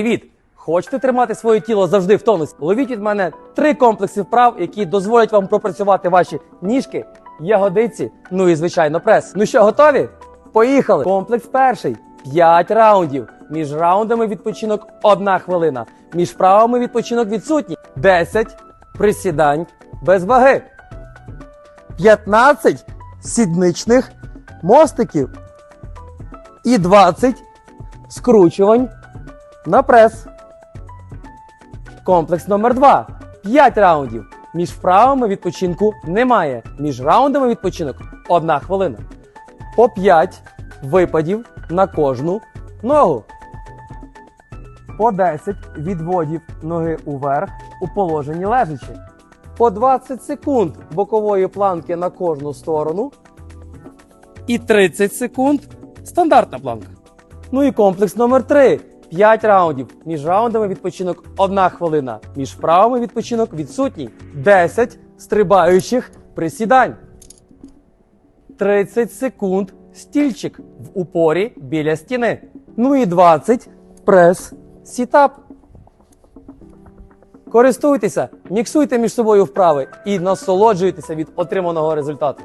Привіт! Хочете тримати своє тіло завжди в тонусі? Ловіть від мене три комплекси вправ, які дозволять вам пропрацювати ваші ніжки, ягодиці, ну і звичайно прес. Ну що, готові? Поїхали! Комплекс перший. 5 раундів. Між раундами відпочинок 1 хвилина. Між вправами відпочинок відсутній. 10 присідань без ваги. 15 сідничних мостиків. І 20 скручувань на прес. Комплекс номер 2. 5 раундів. Між вправами відпочинку немає. Між раундами відпочинок 1 хвилина. По 5 випадів на кожну ногу. По 10 відводів ноги уверх у положенні лежачи. По 20 секунд бокової планки на кожну сторону. І 30 секунд стандартна планка. Ну і комплекс номер 3. 5 раундів. Між раундами відпочинок 1 хвилина. Між вправами відпочинок відсутній. 10 стрибаючих присідань. 30 секунд стільчик в упорі біля стіни. Ну і 20 прес сітап. Користуйтеся, міксуйте між собою вправи і насолоджуйтеся від отриманого результату.